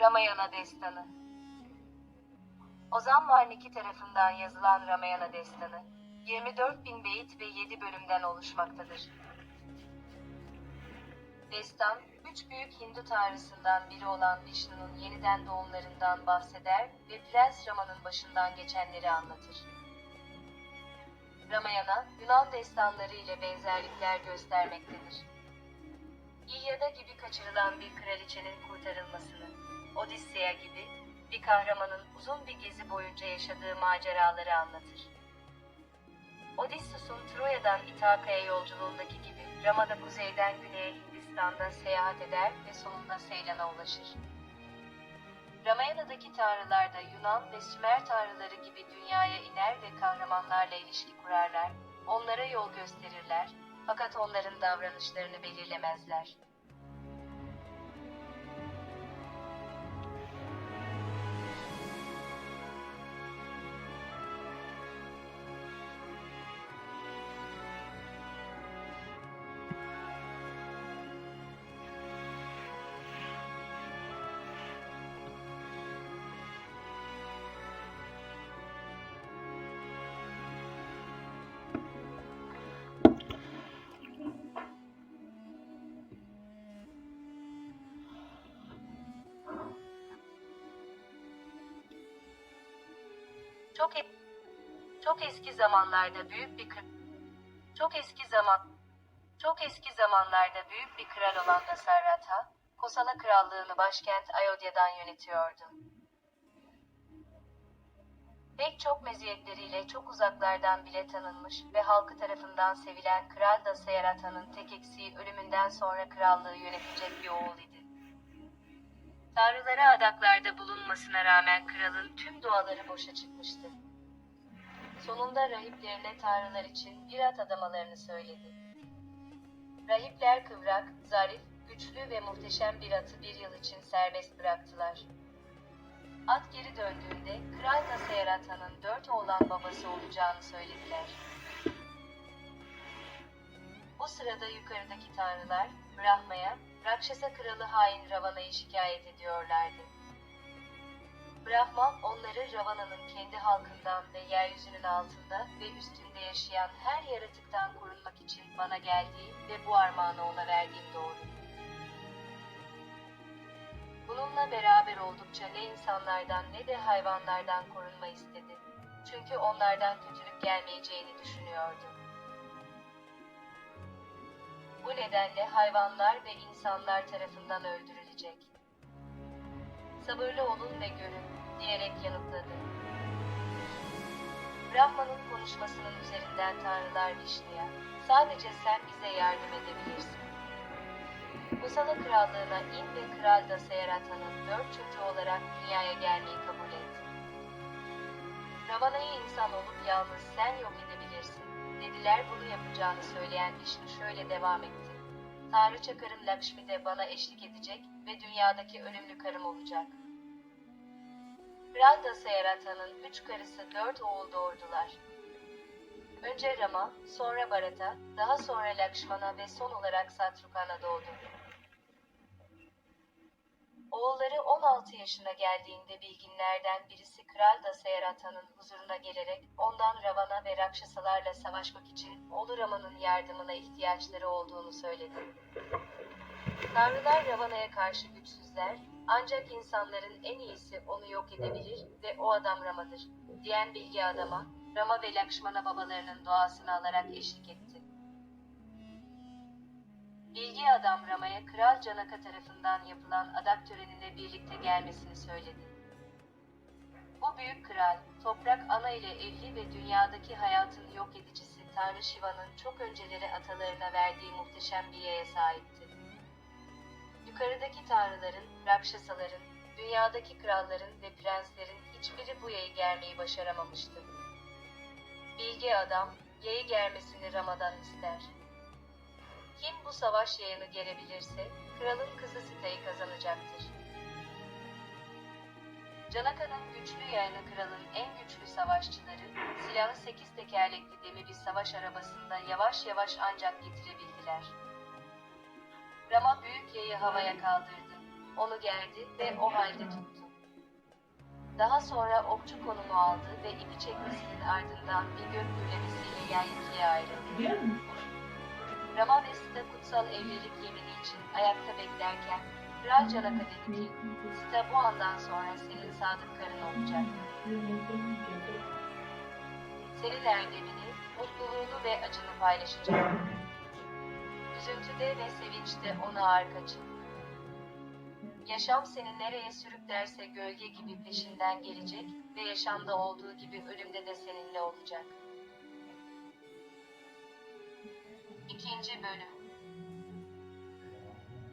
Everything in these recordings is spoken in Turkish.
Ramayana Destanı Ozan Varniki tarafından yazılan Ramayana Destanı, 24 bin beyit ve 7 bölümden oluşmaktadır. Destan, üç büyük Hindu tanrısından biri olan Vishnu'nun yeniden doğumlarından bahseder ve Prens Rama'nın başından geçenleri anlatır. Ramayana, Yunan destanları ile benzerlikler göstermektedir. İlyada gibi kaçırılan bir kraliçenin kurtarılmasını, Odisseya gibi bir kahramanın uzun bir gezi boyunca yaşadığı maceraları anlatır. Odysseus'un Troya'dan İthaka'ya yolculuğundaki gibi Rama da kuzeyden güneye Hindistan'da seyahat eder ve sonunda Seylan'a ulaşır. Ramayana'daki tanrılar da Yunan ve Sümer tanrıları gibi dünyaya iner ve kahramanlarla ilişki kurarlar, onlara yol gösterirler fakat onların davranışlarını belirlemezler. Çok çok eski zamanlarda büyük bir çok eski zaman çok eski zamanlarda büyük bir kral olan Dasarata, Kosala krallığını başkent Ayodhya'dan yönetiyordu. Pek çok meziyetleriyle çok uzaklardan bile tanınmış ve halkı tarafından sevilen Kral Dasayarata'nın tek eksiği ölümünden sonra krallığı yönetecek bir oğul idi. Tanrılara adaklarda bulunmasına rağmen kralın tüm duaları boşa çıkmıştı. Sonunda rahiplerine tanrılar için bir at adamalarını söyledi. Rahipler kıvrak, zarif, güçlü ve muhteşem bir atı bir yıl için serbest bıraktılar. At geri döndüğünde Kral Dasayarata'nın dört oğlan babası olacağını söylediler. Bu sırada yukarıdaki tanrılar Brahma'ya, Rakşasa kralı hain Ravana'yı şikayet ediyorlardı. Brahma onları Ravana'nın kendi halkından ve yeryüzünün altında ve üstünde yaşayan her yaratıktan korunmak için bana geldiği ve bu armağanı ona verdiğim doğru. Bununla beraber oldukça ne insanlardan ne de hayvanlardan korunma istedi. Çünkü onlardan kötülük gelmeyeceğini düşünüyordu. Bu nedenle hayvanlar ve insanlar tarafından öldürülecek. Sabırlı olun ve görün, diyerek yanıtladı. Brahma'nın konuşmasının üzerinden tanrılar Vishnu'ya, sadece sen bize yardım edebilirsin. Kusala krallığına in ve Kral Dasayarata'nın dört çocuğu olarak dünyaya gelmeyi kabul et. Ravana'yı insan olup yalnız sen yok edebilirsin. Dediler bunu yapacağını söyleyen Vishnu şöyle devam etti. Tanrıça karım Lakshmi de bana eşlik edecek ve dünyadaki ölümlü karım olacak. Kral Dasayarata'nın üç karısı dört oğul doğurdular. Önce Rama, sonra Bharata, daha sonra Lakshmana ve son olarak Satrukana doğdu. Oğulları 16 yaşına geldiğinde bilginlerden birisi Kral Dasayarata'nın huzuruna gelerek ondan Ravana ve Rakşasalarla savaşmak için oğlu Rama'nın yardımına ihtiyaçları olduğunu söyledi. Tanrılar Ravana'ya karşı güçsüzler, ancak insanların en iyisi onu yok edebilir ve o adam Rama'dır, diyen bilgi adama, Rama ve Lakşmana babalarının duasını alarak eşlik etti. Bilgi adam Rama'ya Kral Canaka tarafından yapılan adak törenine birlikte gelmesini söyledi. Bu büyük kral, toprak ana ile evli ve dünyadaki hayatın yok edicisi Tanrı Shiva'nın çok önceleri atalarına verdiği muhteşem bir yaya sahipti. Yukarıdaki tanrıların, rakşasaların, dünyadaki kralların ve prenslerin hiçbiri bu yayı germeyi başaramamıştı. Bilge adam, yayı germesini Rama'dan ister. Kim bu savaş yayını gerebilirse, kralın kızı Sita'yı kazanacaktır. Canaka'nın güçlü yayını kralın en güçlü savaşçıları, silahı sekiz tekerlekli demir bir savaş arabasında yavaş yavaş ancak getirebildiler. Rama büyük yayı havaya kaldırdı. onu gerdi ve o halde tuttu. Daha sonra okçu konumu aldı ve ipi çekmesinin ardından bir gök gürlemesiyle yer ikiye ayrıldı. Rama ve Sita kutsal evlilik yemini için ayakta beklerken Kral dedi ki, Sita bu andan sonra senin sadık karın olacak. Senin erdemini, mutluluğunu ve acını paylaşacak. Üzüntüde ve sevinçte ona arka. Yaşam seni nereye sürüklerse gölge gibi peşinden gelecek ve yaşamda olduğu gibi ölümde de seninle olacak. İkinci bölüm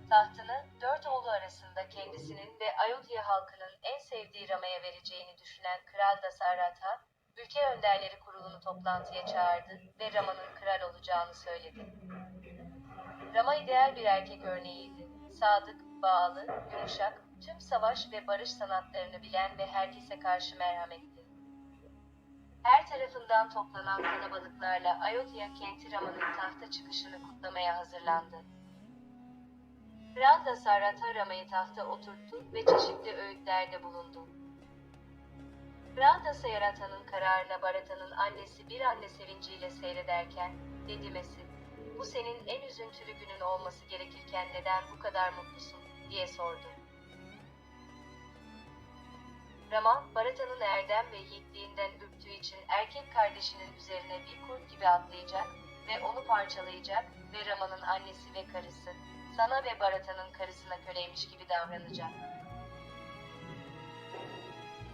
Tahtını dört oğlu arasında kendisinin ve Ayodhya halkının en sevdiği Rama'ya vereceğini düşünen Kral Dasaratha, ülke önderleri kurulunu toplantıya çağırdı ve Rama'nın kral olacağını söyledi. Rama ideal bir erkek örneğiydi. Sadık, bağlı, yumuşak, tüm savaş ve barış sanatlarını bilen ve herkese karşı merhametli. Her tarafından toplanan kalabalıklarla Ayodhya kenti Rama'nın tahta çıkışını kutlamaya hazırlandı. Kral Dasaratha Rama'yı tahta oturttu ve çeşitli öğütlerde bulundu. Kral Dasaratha'nın kararına Barata'nın annesi bir anne sevinciyle seyrederken, Dedimesi, bu senin en üzüntülü günün olması gerekirken neden bu kadar mutlusun, diye sordu. Rama, Barata'nın erdem ve yiğitliğinden ürktüğü için erkek kardeşinin üzerine bir kurt gibi atlayacak ve onu parçalayacak ve Rama'nın annesi ve karısı, sana ve Barata'nın karısına köleymiş gibi davranacak.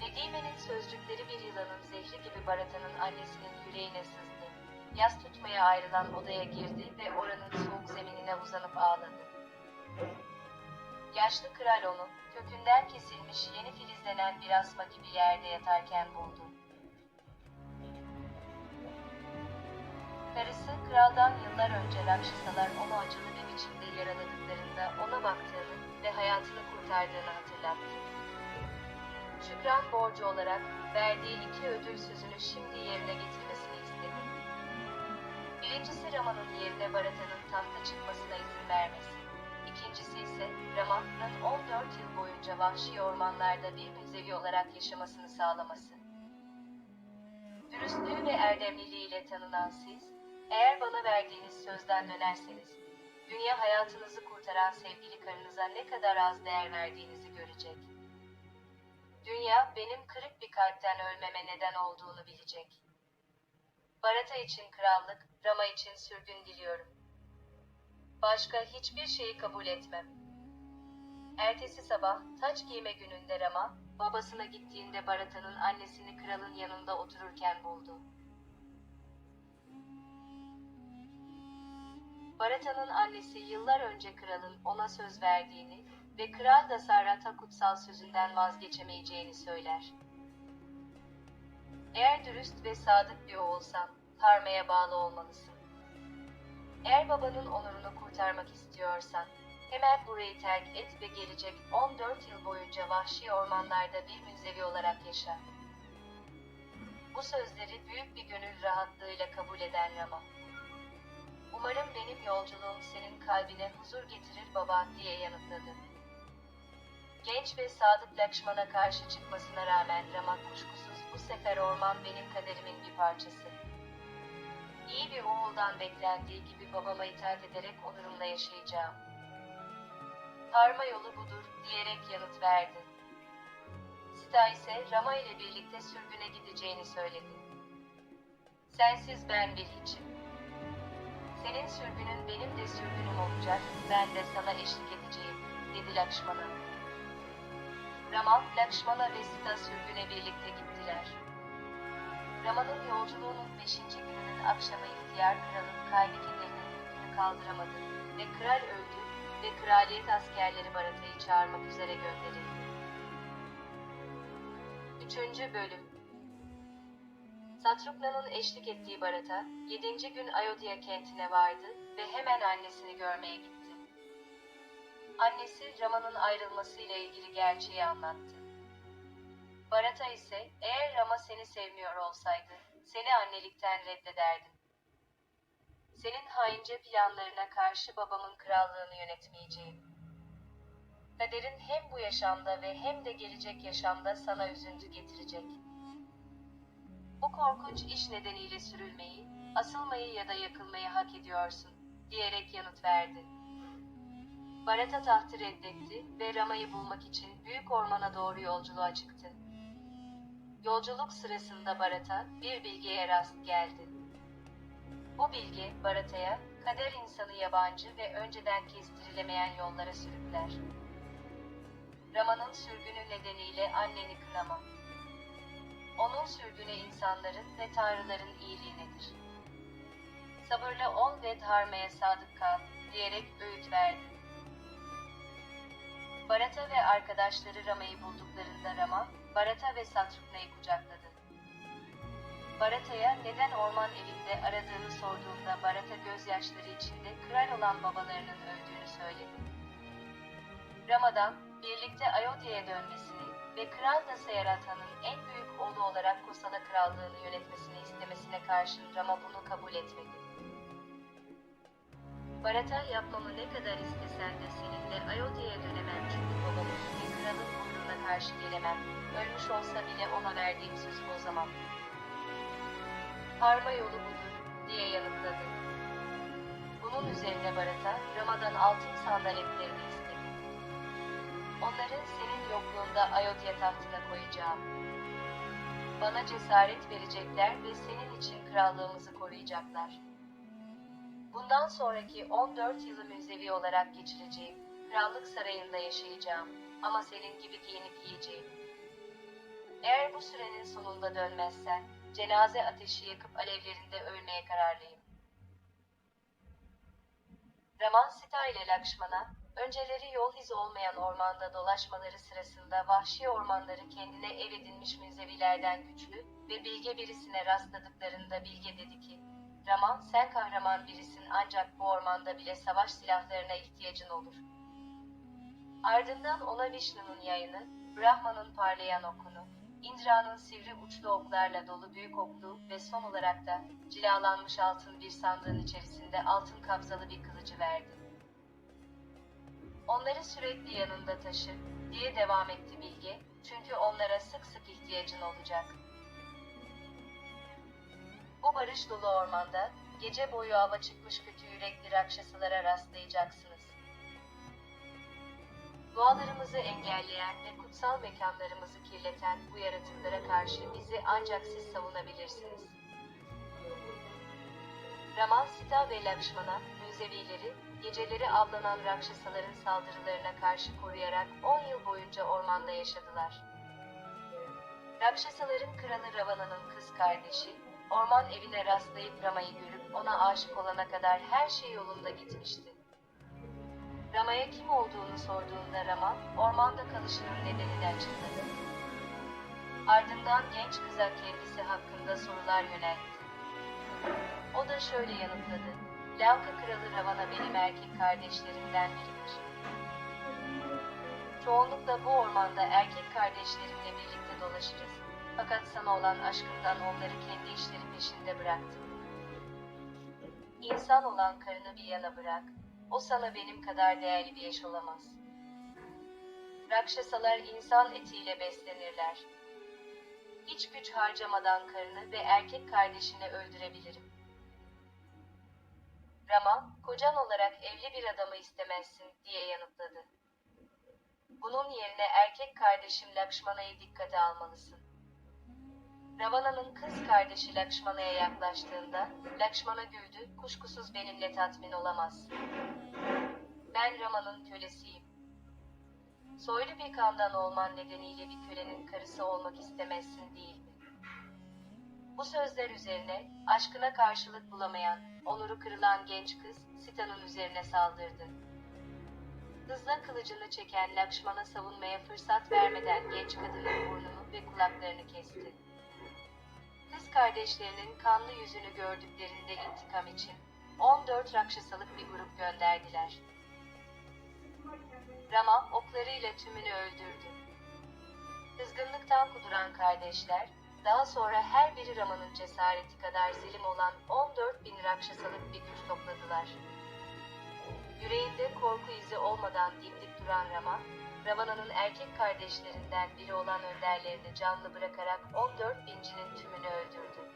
Nedime'nin sözcükleri bir yılanın zehri gibi Barata'nın annesinin yüreğine sızdı. Yas tutmaya ayrılan odaya girdi ve oranın soğuk zeminine uzanıp ağladı. Yaşlı kral onu, kökünden kesilmiş yeni filizlenen bir asma gibi yerde yatarken buldu. Karısı kraldan yıllar önce Rakşasalar onu acılı bir biçimde yaraladıklarında ona baktığını ve hayatını kurtardığını hatırlattı. Şükran borcu olarak verdiği iki ödül sözünü şimdi yerine getirmesini istedi. Birincisi Rama'nın yerine Barata'nın tahta çıkmasına izin vermesi. İkincisi ise Rama'nın 14 yıl boyunca vahşi ormanlarda bir müzevi olarak yaşamasını sağlaması. Dürüstlüğü ve erdemliliğiyle tanınan siz, eğer bana verdiğiniz sözden dönerseniz, dünya hayatınızı kurtaran sevgili karınıza ne kadar az değer verdiğinizi görecek. Dünya benim kırık bir kalpten ölmeme neden olduğunu bilecek. Barata için krallık, Rama için sürgün diliyorum. Başka hiçbir şeyi kabul etmem. Ertesi sabah taç giyme gününde Rama, babasına gittiğinde Barata'nın annesini kralın yanında otururken buldu. Barata'nın annesi yıllar önce kralın ona söz verdiğini ve kral da Sarrat'a kutsal sözünden vazgeçemeyeceğini söyler. Eğer dürüst ve sadık bir oğulsan, Parma'ya bağlı olmalısın. Eğer babanın onurunu kurtarmak istiyorsan, hemen burayı terk et ve gelecek 14 yıl boyunca vahşi ormanlarda bir münzevi olarak yaşa. Bu sözleri büyük bir gönül rahatlığıyla kabul eden Rama. Umarım benim yolculuğum senin kalbine huzur getirir baba diye yanıtladı. Genç ve sadık Lakşman'a karşı çıkmasına rağmen Rama kuşkusuz bu sefer orman benim kaderimin bir parçası. İyi bir oğuldan beklendiği gibi babama itaat ederek onurumla yaşayacağım. Parma yolu budur diyerek yanıt verdi. Sita ise Rama ile birlikte sürgüne gideceğini söyledi. Sensiz ben bir hiçim. Senin sürgünün benim de sürgünüm olacak, ben de sana eşlik edeceğim, dedi Lakşmana. Rama, Lakşmana ve Sita sürgüne birlikte gittiler. Rama'nın yolculuğunun beşinci gününün akşamı ihtiyar kralın kalbi kederinin yükünü kaldıramadı ve kral öldü ve kraliyet askerleri Barata'yı çağırmak üzere gönderildi. Üçüncü bölüm Satrukna'nın eşlik ettiği Barata, yedinci gün Ayodhya kentine vardı ve hemen annesini görmeye gitti. Annesi Rama'nın ayrılmasıyla ilgili gerçeği anlattı. Barata ise eğer Rama seni sevmiyor olsaydı seni annelikten reddederdim. Senin haince planlarına karşı babamın krallığını yönetmeyeceğim. Kaderin hem bu yaşamda ve hem de gelecek yaşamda sana üzüntü getirecek. Bu korkunç iş nedeniyle sürülmeyi, asılmayı ya da yakılmayı hak ediyorsun, diyerek yanıt verdi. Barata tahtı reddetti ve Rama'yı bulmak için büyük ormana doğru yolculuğa çıktı. Yolculuk sırasında Barata bir bilgiye rast geldi. Bu bilgi Barata'ya kader insanı yabancı ve önceden kestirilemeyen yollara sürükler. Rama'nın sürgünü nedeniyle anneni kınama. Onun sürgünü insanların ve tanrıların iyiliğinedir. Sabırlı ol ve dharmaya sadık kal diyerek öğüt verdi. Barata ve arkadaşları Rama'yı bulduklarında Rama, Barata ve Satrukna'yı kucakladı. Barata'ya neden orman evinde aradığını sorduğunda Barata gözyaşları içinde kral olan babalarının öldüğünü söyledi. Rama'dan birlikte Ayodhya'ya dönmesini ve Kral Dasayarata'nın en büyük oğlu olarak Kosala krallığını yönetmesini istemesine karşın Rama bunu kabul etmedi. Barata yapmamı ne kadar istesen de seninle Ayodhya'ya dönemem çünkü babamın ve kralın buyruğuna karşı gelemem. Ölmüş olsa bile ona verdiğim sözü bozamam. Harma yolu budur, diye yanıtladı. Bunun üzerine Barata, Rama'dan altın sandaletlerini istedi. Onları senin yokluğunda Ayodhya tahtına koyacağım. Bana cesaret verecekler ve senin için krallığımızı koruyacaklar. Bundan sonraki 14 yılı münzevi olarak geçireceğim. Krallık sarayında yaşayacağım. Ama senin gibi giyinip yiyeceğim. Eğer bu sürenin sonunda dönmezsen, cenaze ateşi yakıp alevlerinde ölmeye kararlıyım. Raman Sita ile Lakşmana, önceleri yol izi olmayan ormanda dolaşmaları sırasında vahşi ormanları kendine ev edinmiş münzevilerden güçlü ve bilge birisine rastladıklarında bilge dedi ki, Raman sen kahraman birisin ancak bu ormanda bile savaş silahlarına ihtiyacın olur. Ardından ona Vishnu'nun yayını, Brahma'nın parlayan okunu, Indra'nın sivri uçlu oklarla dolu büyük oklu ve son olarak da cilalanmış altın bir sandığın içerisinde altın kabzalı bir kılıcı verdi. Onları sürekli yanında taşı, diye devam etti Bilge, çünkü onlara sık sık ihtiyacın olacak. Bu barış dolu ormanda, gece boyu ava çıkmış kötü yürekli rakşasılara rastlayacaksınız. Doğalarımızı engelleyen ve kutsal mekanlarımızı kirleten bu yaratıklara karşı bizi ancak siz savunabilirsiniz. Raman Sita ve Lakşmana, münzevileri, geceleri avlanan rakşasaların saldırılarına karşı koruyarak 10 yıl boyunca ormanda yaşadılar. Rakşasaların kralı Ravana'nın kız kardeşi, orman evine rastlayıp Rama'yı görüp ona aşık olana kadar her şey yolunda gitmişti. Rama'ya kim olduğunu sorduğunda Rama, ormanda kalışının nedenini açıkladı. Ardından genç kıza kendisi hakkında sorular yöneltti. O da şöyle yanıtladı. Lanka kralı Ravana benim erkek kardeşlerimden biridir. Çoğunlukla bu ormanda erkek kardeşlerimle birlikte dolaşırız. Fakat sana olan aşkımdan onları kendi işleri peşinde bıraktım. İnsan olan karını bir yana bırak, o sana benim kadar değerli bir eş olamaz. Rakşasalar insan etiyle beslenirler. Hiç güç harcamadan karını ve erkek kardeşini öldürebilirim. Rama, kocan olarak evli bir adamı istemezsin diye yanıtladı. Bunun yerine erkek kardeşim Lakşmana'yı dikkate almalısın. Ravana'nın kız kardeşi Lakşmana'ya yaklaştığında, Lakşmana güldü, kuşkusuz benimle tatmin olamaz. Ben Rama'nın kölesiyim. Soylu bir kandan olman nedeniyle bir kölenin karısı olmak istemezsin değil mi? Bu sözler üzerine, aşkına karşılık bulamayan, onuru kırılan genç kız, Sita'nın üzerine saldırdı. Hızla kılıcını çeken Lakşman'a savunmaya fırsat vermeden genç kadının burnunu ve kulaklarını kesti. Kardeşlerinin kanlı yüzünü gördüklerinde intikam için 14 rakşasalık bir grup gönderdiler. Rama oklarıyla tümünü öldürdü. Kızgınlıktan kuduran kardeşler, daha sonra her biri Rama'nın cesareti kadar zilim olan 14 bin rakşasalık bir güç topladılar. Yüreğinde korku izi olmadan dimdik duran Rama, Ravana'nın erkek kardeşlerinden biri olan önderlerini canlı bırakarak 14 bincinin tümünü öldürdü.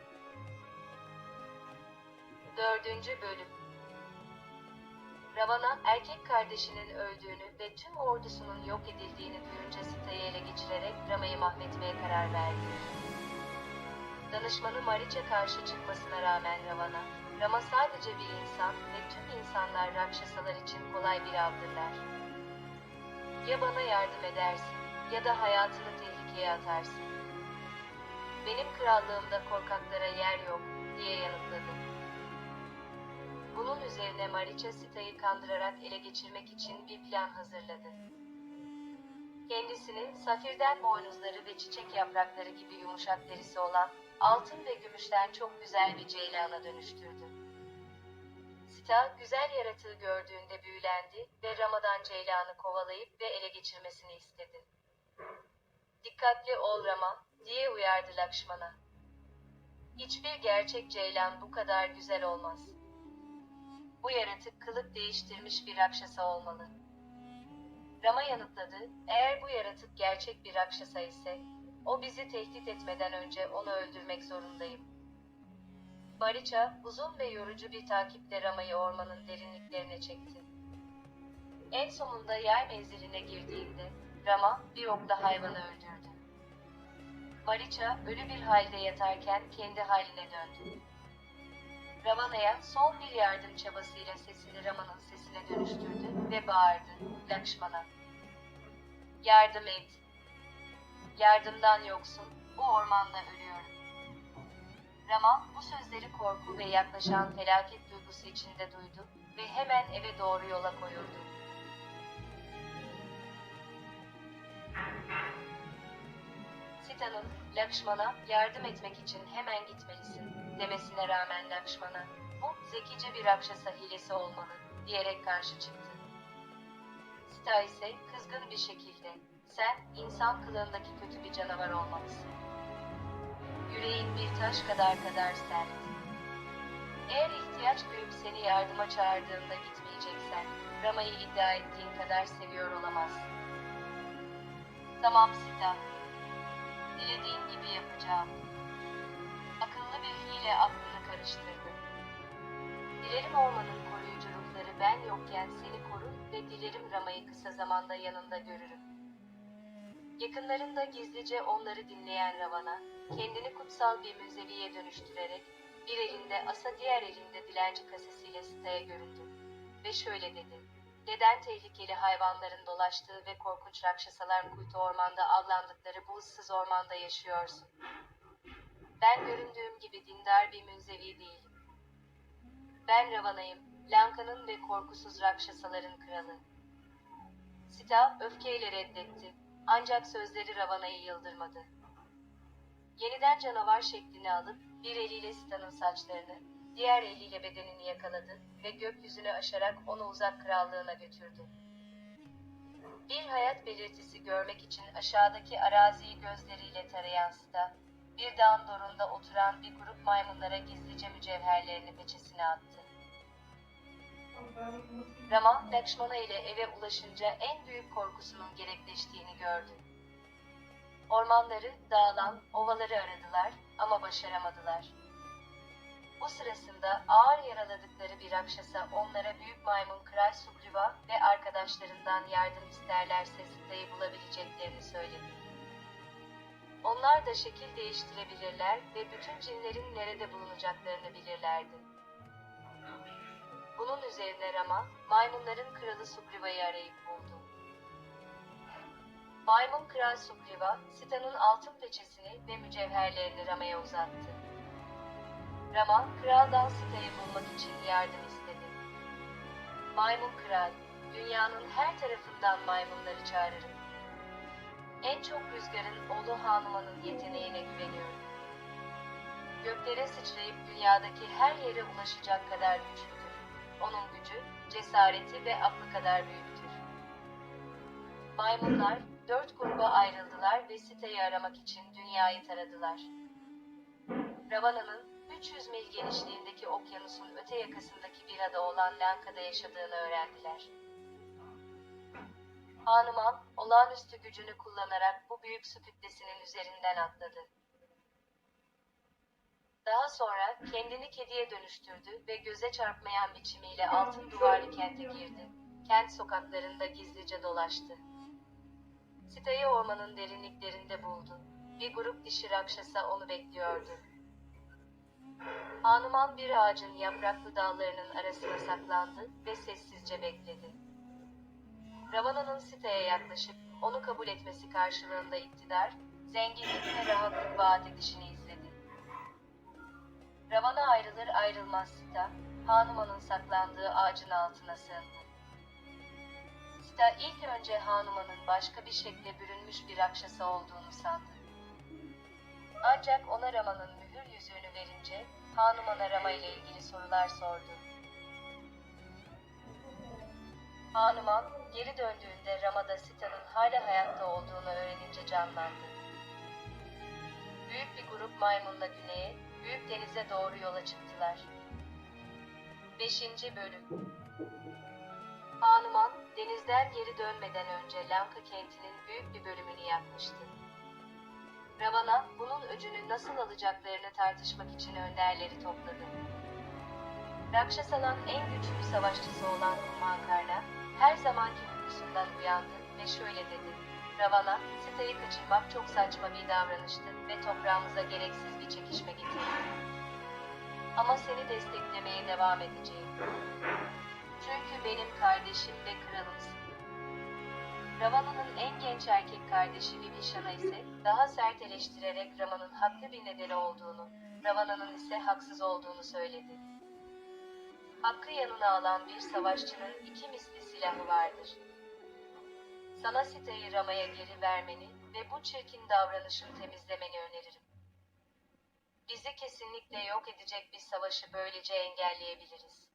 Dördüncü Bölüm Ravana, erkek kardeşinin öldüğünü ve tüm ordusunun yok edildiğini duyunca Sita'yı ele geçirerek Rama'yı mahvetmeye karar verdi. Danışmanı Mariç'e karşı çıkmasına rağmen Ravana, Rama sadece bir insan ve tüm insanlar Rakşasalar için kolay bir avdırlar. Ya bana yardım edersin ya da hayatını tehlikeye atarsın. Benim krallığımda korkaklara yer yok diye yanıtladı. Bunun üzerine Mariçe Sita'yı kandırarak ele geçirmek için bir plan hazırladı. Kendisinin safirden boynuzları ve çiçek yaprakları gibi yumuşak derisi olan altın ve gümüşten çok güzel bir ceylana dönüştürdü. Sita güzel yaratığı gördüğünde büyülendi ve Rama'dan ceylanı kovalayıp ve ele geçirmesini istedi. Dikkatli ol Rama diye uyardı Lakşman'a. Hiçbir gerçek ceylan bu kadar güzel olmaz. Bu yaratık kılık değiştirmiş bir rakşasa olmalı. Rama yanıtladı, eğer bu yaratık gerçek bir rakşasa ise, o bizi tehdit etmeden önce onu öldürmek zorundayım. Mariça, uzun ve yorucu bir takiple Rama'yı ormanın derinliklerine çekti. En sonunda yay menziline girdiğinde, Rama bir okla hayvanı öldürdü. Mariça, ölü bir halde yatarken kendi haline döndü. Ravana'ya son bir yardım çabasıyla sesini Rama'nın sesine dönüştürdü ve bağırdı Lakşman'a. Yardım et. Yardımdan yoksun, bu ormanda ölüyorum. Rama bu sözleri korku ve yaklaşan felaket duygusu içinde duydu ve hemen eve doğru yola koyuldu. Sita'nın Lakşman'a yardım etmek için hemen gitmelisin demesine rağmen Lakşman'a bu zekice bir rakşasa hilesi olmalı diyerek karşı çıktı. Sita ise kızgın bir şekilde sen insan kılığındaki kötü bir canavar olmalısın. Yüreğin bir taş kadar kadar sert. Eğer ihtiyaç duyup seni yardıma çağırdığımda gitmeyeceksen Rama'yı iddia ettiğin kadar seviyor olamazsın. Tamam Sita. Dilediğin gibi yapacağım. Akıllı bir hile aklını karıştırdı. Dilerim ormanın koruyucu ruhları ben yokken seni korur ve dilerim Rama'yı kısa zamanda yanında görürüm. Yakınlarında gizlice onları dinleyen Ravana, kendini kutsal bir müzeviye dönüştürerek bir elinde asa diğer elinde dilenci kasesiyle Sita'ya göründü. Ve şöyle dedi. Neden tehlikeli hayvanların dolaştığı ve korkunç rakşasalar kuytu ormanda avlandıkları bu ıssız ormanda yaşıyorsun? Ben göründüğüm gibi dindar bir münzevi değilim. Ben Ravana'yım, Lanka'nın ve korkusuz rakşasaların kralı. Sita öfkeyle reddetti. Ancak sözleri Ravana'yı yıldırmadı. Yeniden canavar şeklini alıp bir eliyle Sita'nın saçlarını, diğer eliyle bedenini yakaladı ve gökyüzünü aşarak onu uzak krallığına götürdü. Bir hayat belirtisi görmek için aşağıdaki araziyi gözleriyle tarayan Sita, bir dağın dorunda oturan bir grup maymunlara gizlice mücevherlerini peçesine attı. Rama, Lakşmana ile eve ulaşınca en büyük korkusunun gerekleştiğini gördü. Ormanları, dağlan, ovaları aradılar ama başaramadılar. Bu sırasında ağır yaraladıkları bir rakşasa onlara büyük maymun Kral Sugriva ve arkadaşlarından yardım isterlerse Sita'yı bulabileceklerini söyledi. Onlar da şekil değiştirebilirler ve bütün cinlerin nerede bulunacaklarını bilirlerdi. Bunun üzerine Rama, maymunların kralı Sugriva'yı arayıp buldu. Maymun Kral Sugriva, Sita'nın altın peçesini ve mücevherlerini Rama'ya uzattı. Rama, kraldan Sita'yı bulmak için yardım istedi. Maymun Kral, dünyanın her tarafından maymunları çağırırım. En çok rüzgarın Olu Hanuman'ın yeteneğine güveniyorum. Göklere sıçrayıp dünyadaki her yere ulaşacak kadar güçlüdür. Onun gücü, cesareti ve aklı kadar büyüktür. Maymunlar dört gruba ayrıldılar ve siteyi aramak için dünyayı taradılar. Ravana'nın 300 mil genişliğindeki okyanusun öte yakasındaki bir ada olan Lanka'da yaşadığını öğrendiler. Hanuman, olağanüstü gücünü kullanarak bu büyük su kütlesinin üzerinden atladı. Daha sonra kendini kediye dönüştürdü ve göze çarpmayan biçimiyle altın duvarlı kente girdi. Kent sokaklarında gizlice dolaştı. Sitayı ormanın derinliklerinde buldu. Bir grup dişi rakşasa onu bekliyordu. Hanuman bir ağacın yapraklı dallarının arasına saklandı ve sessizce bekledi. Ravana'nın siteye yaklaşıp onu kabul etmesi karşılığında iktidar, zenginlik ve rahatlık vaat edişini izledi. Ravana ayrılır ayrılmaz Sita, Hanuman'ın saklandığı ağacın altına sığındı. Sita ilk önce Hanuman'ın başka bir şekle bürünmüş bir rakşasa olduğunu sandı. Ancak ona Rama'nın mühür yüzüğünü verince Hanuman'a Rama ile ilgili sorular sordu. Hanuman geri döndüğünde Rama'da Sita'nın hala hayatta olduğunu öğrenince canlandı. Büyük bir grup maymunla güneye, büyük denize doğru yola çıktılar. 5. Bölüm Hanuman, denizden geri dönmeden önce Lanka kentinin büyük bir bölümünü yakmıştı. Ravana, bunun öcünü nasıl alacaklarını tartışmak için önderleri topladı. Rakşasalan en güçlü savaşçısı olan Kumakarna, her zamanki uykusundan uyandı ve şöyle dedi. Ravana, Sita'yı kaçırmak çok saçma bir davranıştı ve toprağımıza gereksiz bir çekişme getirdi. Ama seni desteklemeye devam edeceğim. Çünkü benim kardeşim ve kralımsın. Ravana'nın en genç erkek kardeşi Vibhishana ise daha sert eleştirerek Rama'nın haklı bir nedeni olduğunu, Ravana'nın ise haksız olduğunu söyledi. Hakkı yanına alan bir savaşçının iki misli silahı vardır. Sana Sita'yı Rama'ya geri vermeni ve bu çirkin davranışın temizlemeni öneririm. Bizi kesinlikle yok edecek bir savaşı böylece engelleyebiliriz.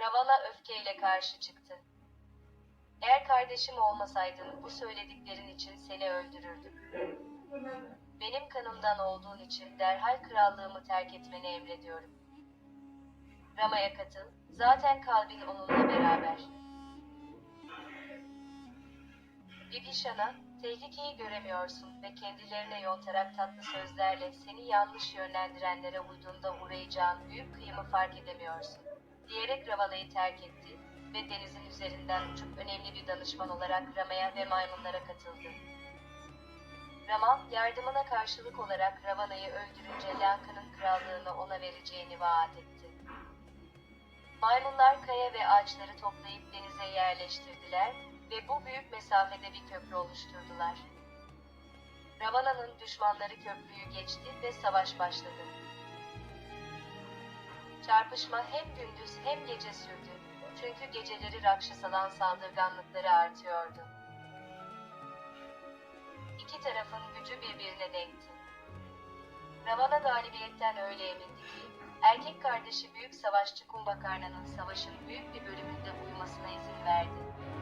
Ravana öfkeyle karşı çıktı. Eğer kardeşim olmasaydın bu söylediklerin için seni öldürürdüm. Benim kanımdan olduğun için derhal krallığımı terk etmeni emrediyorum. Rama'ya katıl, zaten kalbin onunla beraber. Vibhishana, tehlikeyi göremiyorsun ve kendilerine yontarak tatlı sözlerle seni yanlış yönlendirenlere uyduğunda uğrayacağın büyük kıyımı fark edemiyorsun. Diyerek Ravana'yı terk etti ve denizin üzerinden uçup önemli bir danışman olarak Rama'ya ve maymunlara katıldı. Rama, yardımına karşılık olarak Ravana'yı öldürünce Lanka'nın krallığını ona vereceğini vaat etti. Maymunlar kaya ve ağaçları toplayıp denize yerleştirdiler ve bu büyük mesafede bir köprü oluşturdular. Ravana'nın düşmanları köprüyü geçti ve savaş başladı. Çarpışma hem gündüz hem gece sürdü. Çünkü geceleri Rakşasalan saldırganlıkları artıyordu. İki tarafın gücü birbirine denkti. Ravana galibiyetten öyle emindi ki, erkek kardeşi büyük savaşçı Kumbakarna'nın savaşın büyük bir bölümünde uyumasına izin verdi.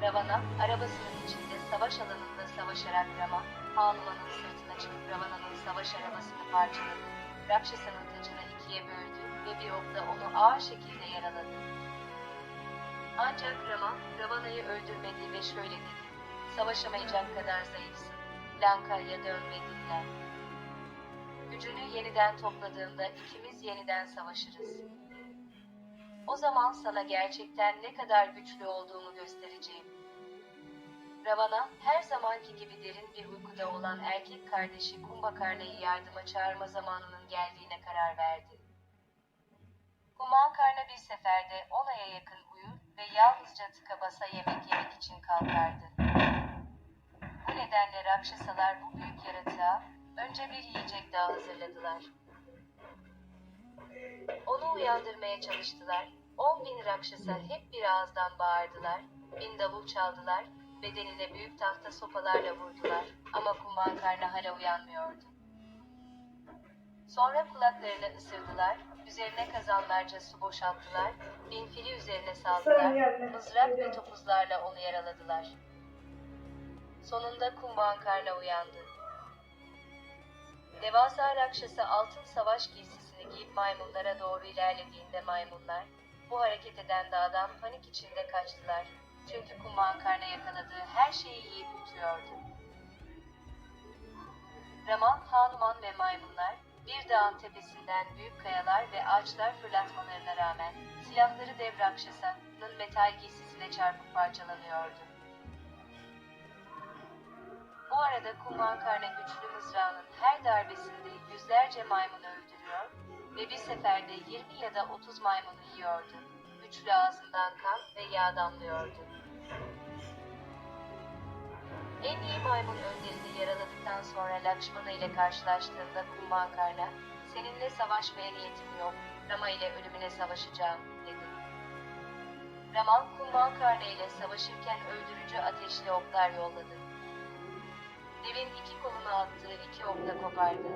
Ravana, arabasının içinde savaş alanında savaşarak Rama, Hanuman'ın sırtına çıkıp Ravana'nın savaş arabasını parçaladı. Rakşasa'nın tacını ikiye böldü ve bir okla onu ağır şekilde yaraladı. Ancak Rama, Ravana'yı öldürmedi ve şöyle dedi. Savaşamayacak kadar zayıfsın. Lanka'ya dön ve dinlen. Gücünü yeniden topladığında ikimiz yeniden savaşırız. O zaman sana gerçekten ne kadar güçlü olduğumu göstereceğim. Ravana, her zamanki gibi derin bir uykuda olan erkek kardeşi Kumbakarna'yı yardıma çağırma zamanının geldiğine karar verdi. Kumbhakarna bir seferde on aya yakın uyur ve yalnızca tıka basa yemek yemek için kalkardı. Bu nedenle Rakşasalar bu büyük yaratığa önce bir yiyecek daha hazırladılar. Onu uyandırmaya çalıştılar. On bin Rakşasa hep bir ağızdan bağırdılar, bin davul çaldılar, bedenine büyük tahta sopalarla vurdular ama Kumbhakarna hala uyanmıyordu. Sonra kulaklarını ısırdılar, üzerine kazanlarca su boşalttılar, binfili üzerine saldılar, mızrak ve topuzlarla onu yaraladılar. Sonunda Kumbhakarna uyandı. Devasa Rakşasa altın savaş giysisini giyip maymunlara doğru ilerlediğinde maymunlar, bu hareket eden dağdan panik içinde kaçtılar. Çünkü Kumbhakarna yakaladığı her şeyi yiyip yutuyordu. Raman, Hanuman ve maymunlar bir dağın tepesinden büyük kayalar ve ağaçlar fırlatmalarına rağmen silahları dev Rakşasa'nın metal giysisiyle çarpıp parçalanıyordu. Bu arada Kumbhakarna güçlü mızrağının her darbesinde yüzlerce maymunu öldürüyor ve bir seferde 20 ya da 30 maymunu yiyordu. Güçlü ağzından kan ve yağ damlıyordu. En iyi maymun önderini yaraladıktan sonra Lakşmana ile karşılaştığında Kumbhakarna, seninle savaşmaya niyetim yok, Rama ile ölümüne savaşacağım, dedi. Raman, Kumbhakarna ile savaşırken öldürücü ateşli oklar yolladı. Devin iki koluna attığı iki okla kopardı.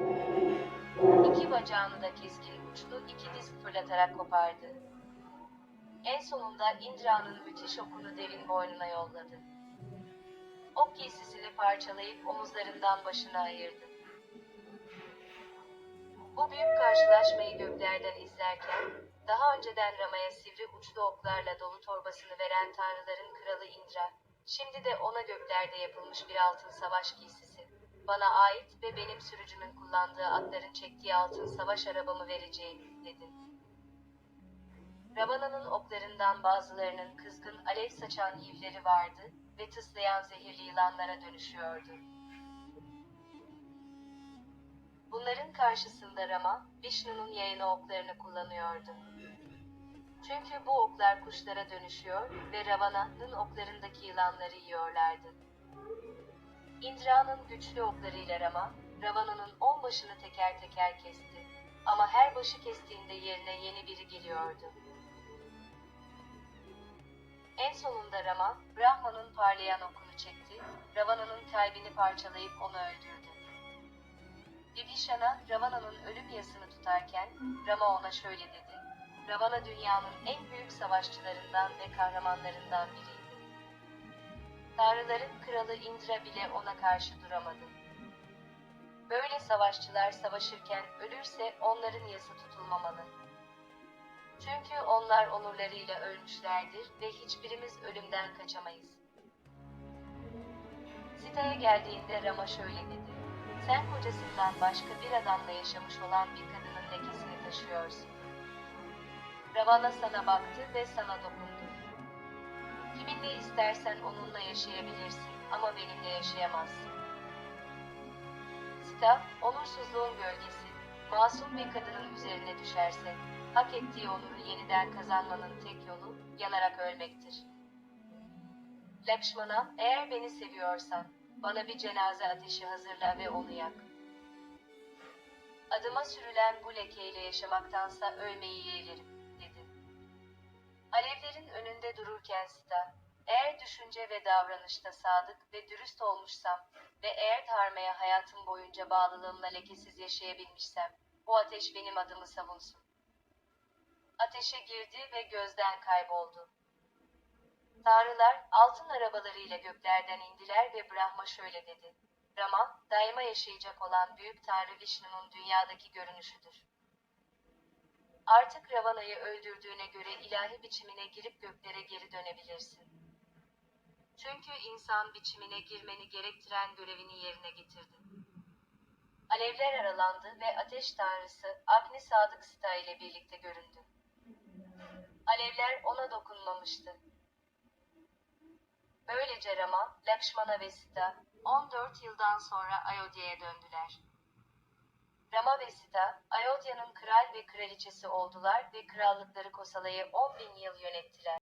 İki bacağını da keskin uçlu iki disk fırlatarak kopardı. En sonunda Indra'nın müthiş okunu devin boynuna yolladı. Ok giysisini parçalayıp omuzlarından başına ayırdı. Bu büyük karşılaşmayı göklerden izlerken, daha önceden Rama'ya sivri uçlu oklarla dolu torbasını veren tanrıların kralı Indra, şimdi de ona göklerde yapılmış bir altın savaş giysisi, bana ait ve benim sürücümün kullandığı atların çektiği altın savaş arabamı vereceğim, dedi. Ravana'nın oklarından bazılarının kızgın alev saçan yivleri vardı ve tıslayan zehirli yılanlara dönüşüyordu. Bunların karşısında Rama, Vishnu'nun yayını oklarını kullanıyordu. Çünkü bu oklar kuşlara dönüşüyor ve Ravana'nın oklarındaki yılanları yiyorlardı. Indra'nın güçlü oklarıyla Rama, Ravana'nın on başını teker teker kesti. Ama her başı kestiğinde yerine yeni biri geliyordu. En sonunda Rama, Brahma'nın parlayan okunu çekti, Ravana'nın kalbini parçalayıp onu öldürdü. Vibhishana, Ravana'nın ölüm yasını tutarken, Rama ona şöyle dedi, Ravana dünyanın en büyük savaşçılarından ve kahramanlarından biriydi. Tanrıların kralı Indra bile ona karşı duramadı. Böyle savaşçılar savaşırken ölürse onların yası tutulmamalı. Çünkü onlar onurlarıyla ölmüşlerdir ve hiçbirimiz ölümden kaçamayız. Sita'ya geldiğinde Rama şöyle dedi. Sen kocasından başka bir adamla yaşamış olan bir kadının lekesini taşıyorsun. Ravana sana baktı ve sana dokundu. Kiminle istersen onunla yaşayabilirsin ama benimle yaşayamazsın. Sita, onursuzluğun gölgesi, masum bir kadının üzerine düşerse, hak ettiği onuru yeniden kazanmanın tek yolu yanarak ölmektir. Lakşmana, eğer beni seviyorsan, bana bir cenaze ateşi hazırla ve onu yak. Adıma sürülen bu lekeyle yaşamaktansa ölmeyi yeğlerim, dedi. Alevlerin önünde dururken Sita, eğer düşünce ve davranışta sadık ve dürüst olmuşsam ve eğer Dharma'ya hayatım boyunca bağlılığımla lekesiz yaşayabilmişsem, bu ateş benim adımı savunsun. Ateşe girdi ve gözden kayboldu. Tanrılar altın arabalarıyla göklerden indiler ve Brahma şöyle dedi. Rama, daima yaşayacak olan büyük Tanrı Vishnu'nun dünyadaki görünüşüdür. Artık Ravana'yı öldürdüğüne göre ilahi biçimine girip göklere geri dönebilirsin. Çünkü insan biçimine girmeni gerektiren görevini yerine getirdin. Alevler aralandı ve ateş tanrısı Agni Sadık Sita ile birlikte göründü. Alevler ona dokunmamıştı. Böylece Rama, Lakşmana ve Sita 14 yıldan sonra Ayodhya'ya döndüler. Rama ve Sita, Ayodhya'nın kral ve kraliçesi oldular ve krallıkları Kosala'yı 10 bin yıl yönettiler.